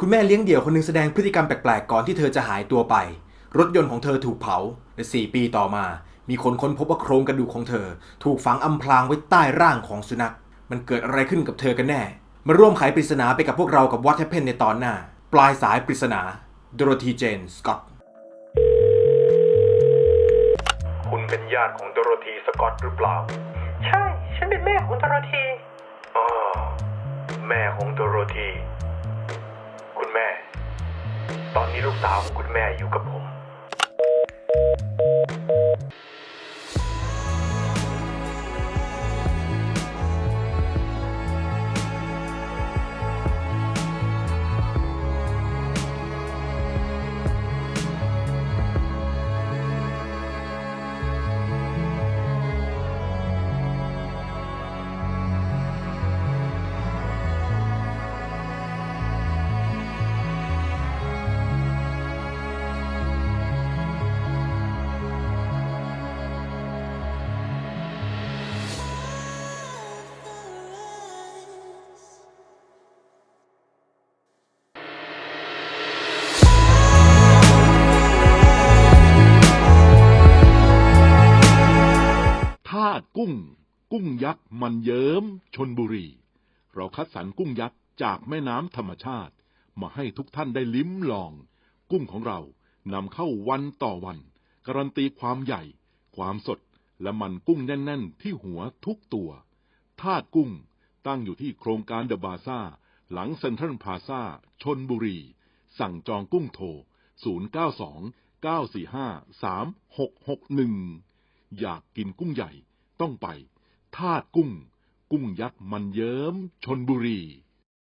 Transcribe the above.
คุณแม่เลี้ยงเดี่ยวคนหนึงแสดงพฤติกรรมแปลกๆก่อนที่เธอจะหายตัวไป รถยนต์ของเธอถูกเผาและสี่ปีต่อมา มีคนค้นพบว่าโครงกระดูกของเธอ ถูกฝังอำพรางไว้ใต้ร่างของสุนัข มันเกิดอะไรขึ้นกับเธอกันแน่ มาร่วมไขปริศนาไปกับพวกเรากับ What Happened ในตอนหน้า ปลายสายปริศนาโดโรธีเจนสกอตคุณเป็นญาติของโดโรธีสกอตหรือเปล่า ของโดโรธี คุณแม่ ตอนนี้ลูกสาวของคุณแม่อยู่กับผมาดกุ้ง กุ้งยักษ์มันเยิ้มชนบุรี เราคัดสรรกุ้งยักษ์จากแม่น้ำธรรมชาติ มาให้ทุกท่านได้ลิ้มลอง กุ้งของเรานำเข้าวันต่อวัน การันตีความใหญ่ ความสดและมันกุ้งแน่น ๆ ที่หัวทุกตัวทาดกุ้งตั้งอยู่ที่โครงการเดอะบาซ่า หลังเซ็นทรัลพลาซ่าชนบุรี สั่งจองกุ้งโทร 092 945 3661 อยากกินกุ้งใหญ่ ต้องไปทาดกุ้ง กุ้งยักษ์มันเยิ้มชนบุรี